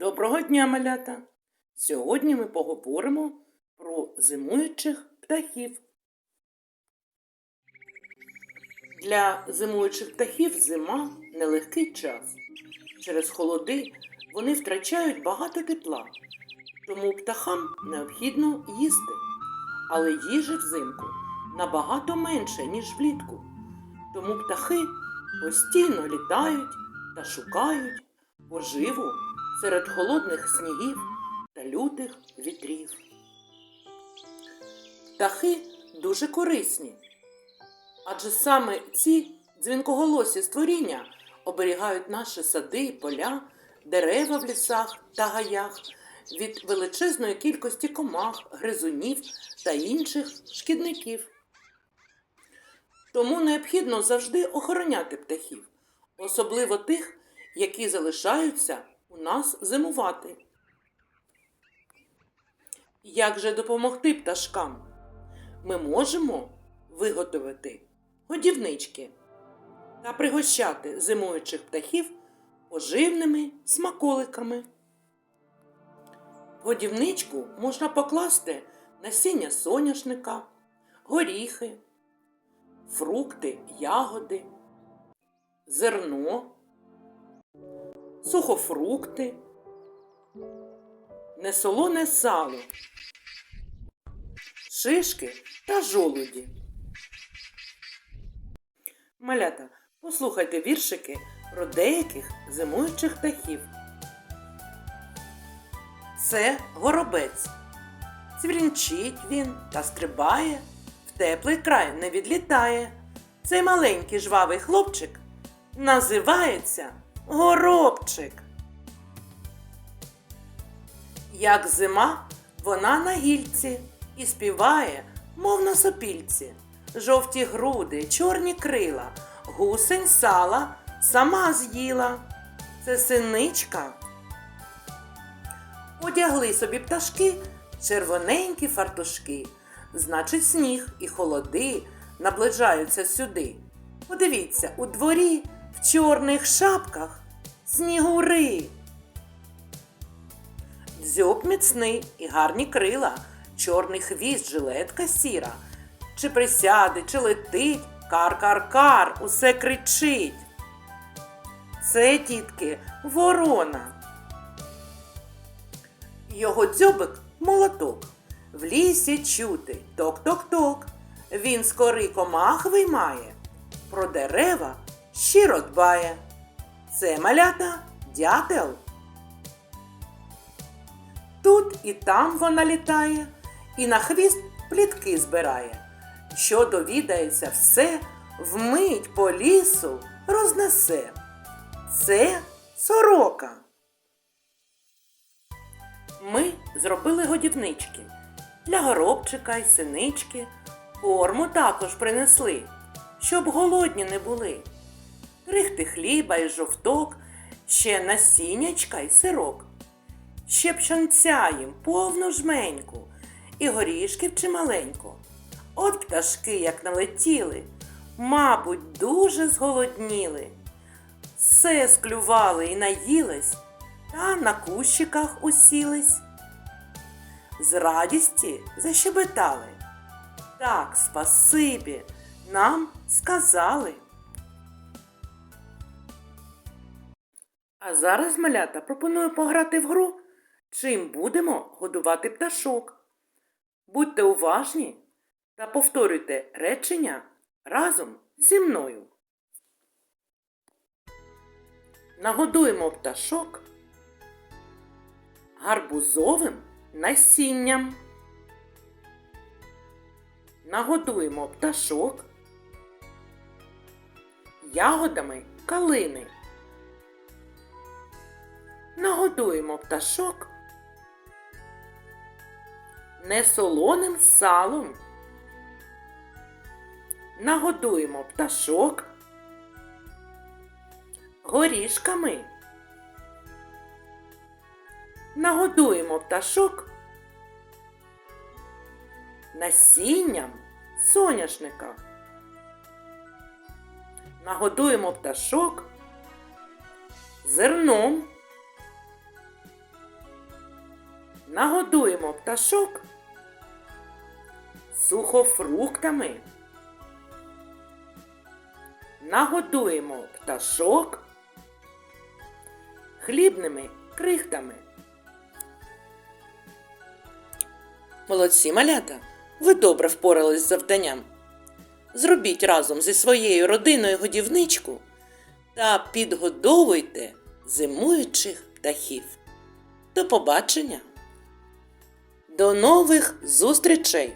Доброго дня, малята! Сьогодні ми поговоримо про зимуючих птахів. Для зимуючих птахів зима нелегкий час. Через холоди вони втрачають багато тепла, тому птахам необхідно їсти. Але їжі взимку набагато менше, ніж влітку. Тому птахи постійно літають та шукають поживу серед холодних снігів та лютих вітрів. Птахи дуже корисні, адже саме ці дзвінкоголосі створіння оберігають наші сади поля, дерева в лісах та гаях від величезної кількості комах, гризунів та інших шкідників. Тому необхідно завжди охороняти птахів, особливо тих, які залишаються у нас зимувати. Як же допомогти пташкам? Ми можемо виготовити годівнички та пригощати зимуючих птахів поживними смаколиками. В годівничку можна покласти насіння соняшника, горіхи, фрукти, ягоди, зерно, сухофрукти, несолоне сало, шишки та жолуді. Малята, послухайте віршики про деяких зимуючих птахів. Це горобець. Цвірінчить він та стрибає, в теплий край не відлітає. Цей маленький жвавий хлопчик називається горобчик. Як зима, вона на гільці і співає, мов на сопільці. Жовті груди, чорні крила, гусень сала сама з'їла. Це синичка. Одягли собі пташки червоненькі фартушки. Значить, сніг і холоди наближаються сюди. Подивіться, у дворі в чорних шапках снігури. Дзьоб міцний і гарні крила, чорний хвіст, жилетка сіра. Чи присяде, чи летить, кар-кар-кар, усе кричить. Це, дітки, ворона. Його дзьобик молоток. В лісі чути ток-ток-ток. Він з кори комах виймає, про дерева щиро дбає. Це малята дятел. Тут і там вона літає, і на хвіст плітки збирає. Що довідається все, вмить по лісу рознесе. Це сорока. Ми зробили годівнички для горобчика й синички. Корму також принесли, щоб голодні не були. Крихти хліба й жовток, ще насіннячка й сирок. Ще пшанця їм повну жменьку, і горішків чималенько. От пташки, як налетіли, мабуть, дуже зголодніли. Все склювали і наїлись, та на кущиках усілись. З радісті защебетали. Так, спасибі, нам сказали. А зараз, малята, пропоную пограти в гру, чим будемо годувати пташок. Будьте уважні та повторюйте речення разом зі мною. Нагодуємо пташок гарбузовим насінням. Нагодуємо пташок ягодами калини. Нагодуємо пташок несолоним салом. Нагодуємо пташок горішками. Нагодуємо пташок насінням соняшника. Нагодуємо пташок зерном. Нагодуємо пташок сухофруктами. Нагодуємо пташок хлібними крихтами. Молодці малята, ви добре впорались з завданням. Зробіть разом зі своєю родиною годівничку та підгодовуйте зимуючих птахів. До побачення! До нових зустрічей!